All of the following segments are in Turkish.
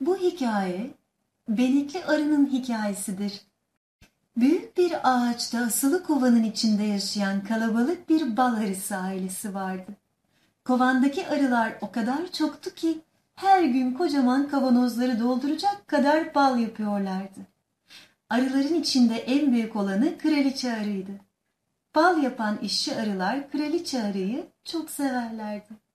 Bu hikaye Benekli Arı'nın hikayesidir. Büyük bir ağaçta asılı kovanın içinde yaşayan kalabalık bir bal arısı ailesi vardı. Kovandaki arılar o kadar çoktu ki her gün kocaman kavanozları dolduracak kadar bal yapıyorlardı. Arıların içinde en büyük olanı kraliçe arıydı. Bal yapan işçi arılar kraliçe arıyı çok severlerdi.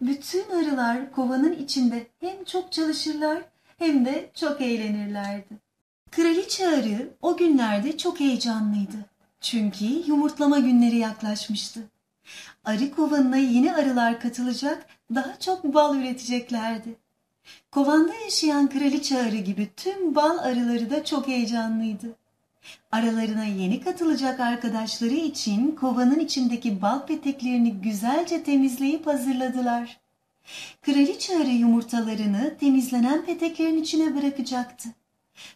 Bütün arılar kovanın içinde hem çok çalışırlar hem de çok eğlenirlerdi. Kraliçe arı o günlerde çok heyecanlıydı. Çünkü yumurtlama günleri yaklaşmıştı. Arı kovanına yeni arılar katılacak, daha çok bal üreteceklerdi. Kovanda yaşayan kraliçe arı gibi tüm bal arıları da çok heyecanlıydı. Aralarına yeni katılacak arkadaşları için kovanın içindeki bal peteklerini güzelce temizleyip hazırladılar. Kraliçe arı yumurtalarını temizlenen peteklerin içine bırakacaktı.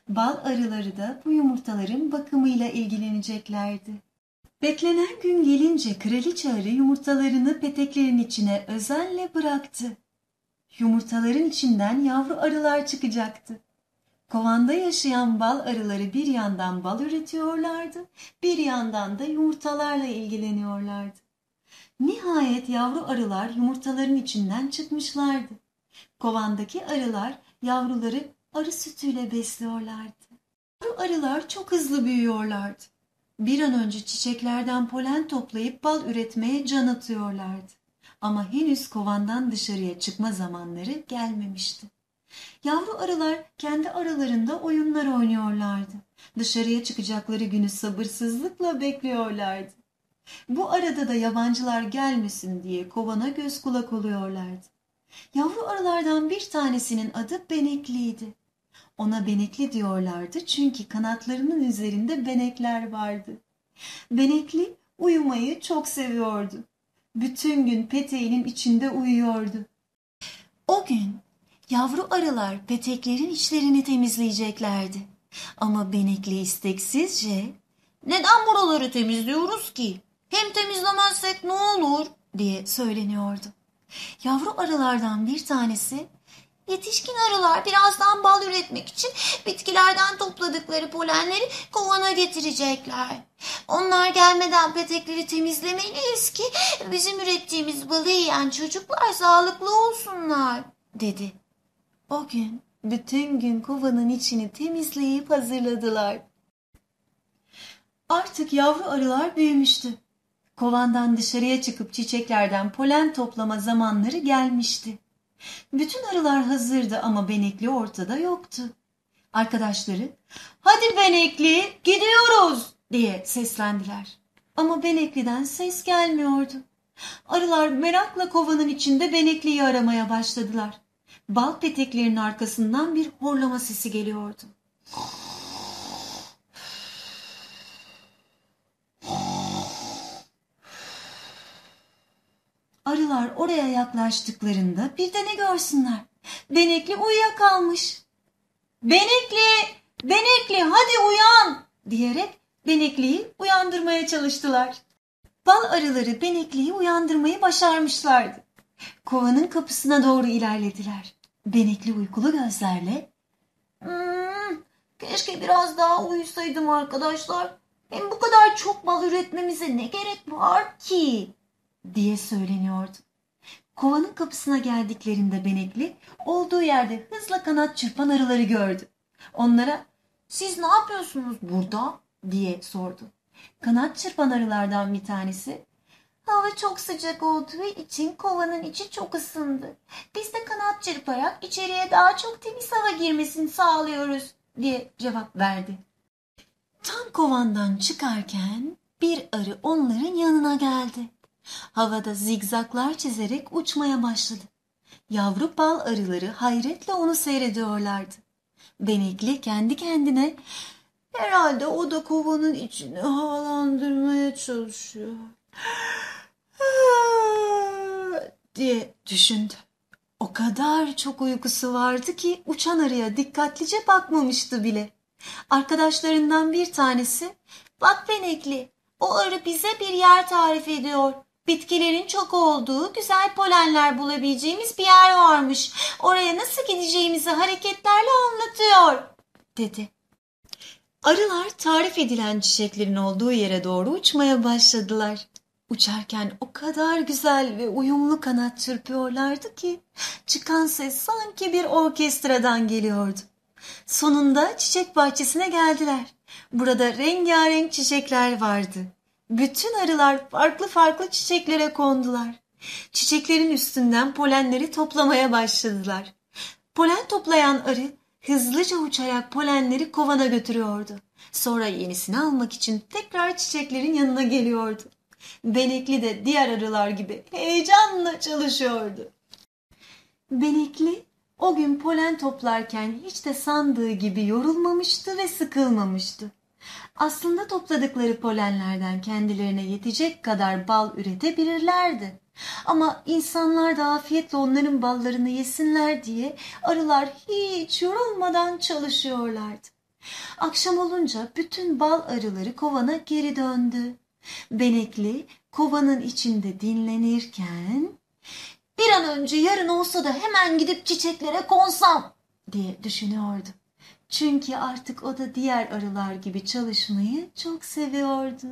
Bal arıları da bu yumurtaların bakımıyla ilgileneceklerdi. Beklenen gün gelince kraliçe arı yumurtalarını peteklerin içine özenle bıraktı. Yumurtaların içinden yavru arılar çıkacaktı. Kovanda yaşayan bal arıları bir yandan bal üretiyorlardı, bir yandan da yumurtalarla ilgileniyorlardı. Nihayet yavru arılar yumurtaların içinden çıkmışlardı. Kovandaki arılar yavruları arı sütüyle besliyorlardı. Yavru arılar çok hızlı büyüyorlardı. Bir an önce çiçeklerden polen toplayıp bal üretmeye can atıyorlardı. Ama henüz kovandan dışarıya çıkma zamanları gelmemişti. Yavru arılar kendi aralarında oyunlar oynuyorlardı. Dışarıya çıkacakları günü sabırsızlıkla bekliyorlardı. Bu arada da yabancılar gelmesin diye kovana göz kulak oluyorlardı. Yavru arılardan bir tanesinin adı Benekli'ydi. Ona Benekli diyorlardı çünkü kanatlarının üzerinde benekler vardı. Benekli uyumayı çok seviyordu. Bütün gün peteğinin içinde uyuyordu. O gün yavru arılar peteklerin içlerini temizleyeceklerdi. Ama Benekli isteksizce ''Neden buraları temizliyoruz ki? Hem temizlemezsek ne olur?'' diye söyleniyordu. Yavru arılardan bir tanesi Yetişkin arılar birazdan bal üretmek için bitkilerden topladıkları polenleri kovana getirecekler. Onlar gelmeden petekleri temizlemeliyiz ki bizim ürettiğimiz balı yiyen çocuklar sağlıklı olsunlar, dedi. O gün bütün gün kovanın içini temizleyip hazırladılar. Artık yavru arılar büyümüştü. Kovandan dışarıya çıkıp çiçeklerden polen toplama zamanları gelmişti. Bütün arılar hazırdı ama Benekli ortada yoktu. Arkadaşları hadi Benekli gidiyoruz diye seslendiler. Ama Benekli'den ses gelmiyordu. Arılar merakla kovanın içinde Benekli'yi aramaya başladılar. Bal peteklerinin arkasından bir horlama sesi geliyordu. Arılar oraya yaklaştıklarında bir de ne görsünler? Benekli uyuyakalmış. Benekli, Benekli hadi uyan diyerek Benekli'yi uyandırmaya çalıştılar. Bal arıları Benekli'yi uyandırmayı başarmışlardı. Kovanın kapısına doğru ilerlediler. Benekli uykulu gözlerle hmm, keşke biraz daha uyusaydım arkadaşlar. Hem bu kadar çok bal üretmemize ne gerek var ki? diye söyleniyordu. Kovanın kapısına geldiklerinde Benekli olduğu yerde hızla kanat çırpan arıları gördü. Onlara siz ne yapıyorsunuz burada diye sordu. Kanat çırpan arılardan bir tanesi Hava çok sıcak olduğu için kovanın içi çok ısındı. Biz de kanat çırparak içeriye daha çok temiz hava girmesini sağlıyoruz diye cevap verdi. Tam kovandan çıkarken bir arı onların yanına geldi. Havada zigzaklar çizerek uçmaya başladı. Yavru bal arıları hayretle onu seyrediyorlardı. Benekli kendi kendine herhalde o da kovanın içini havalandırmaya çalışıyor diye düşündü. O kadar çok uykusu vardı ki uçan arıya dikkatlice bakmamıştı bile. Arkadaşlarından bir tanesi ''Bak Benekli, o arı bize bir yer tarif ediyor. Bitkilerin çok olduğu, güzel polenler bulabileceğimiz bir yer varmış. Oraya nasıl gideceğimizi hareketlerle anlatıyor, dedi. Arılar tarif edilen çiçeklerin olduğu yere doğru uçmaya başladılar. Uçarken o kadar güzel ve uyumlu kanat çırpıyorlardı ki çıkan ses sanki bir orkestradan geliyordu. Sonunda çiçek bahçesine geldiler. Burada rengarenk çiçekler vardı. Bütün arılar farklı farklı çiçeklere kondular. Çiçeklerin üstünden polenleri toplamaya başladılar. Polen toplayan arı hızlıca uçarak polenleri kovana götürüyordu. Sonra yenisini almak için tekrar çiçeklerin yanına geliyordu. Benekli de diğer arılar gibi heyecanla çalışıyordu. Benekli o gün polen toplarken hiç de sandığı gibi yorulmamıştı ve sıkılmamıştı. Aslında topladıkları polenlerden kendilerine yetecek kadar bal üretebilirlerdi. Ama insanlar da afiyetle onların ballarını yesinler diye arılar hiç yorulmadan çalışıyorlardı. Akşam olunca bütün bal arıları kovana geri döndü. Benekli kovanın içinde dinlenirken bir an önce yarın olsa da hemen gidip çiçeklere konsam diye düşünüyordu. Çünkü artık o da diğer arılar gibi çalışmayı çok seviyordu.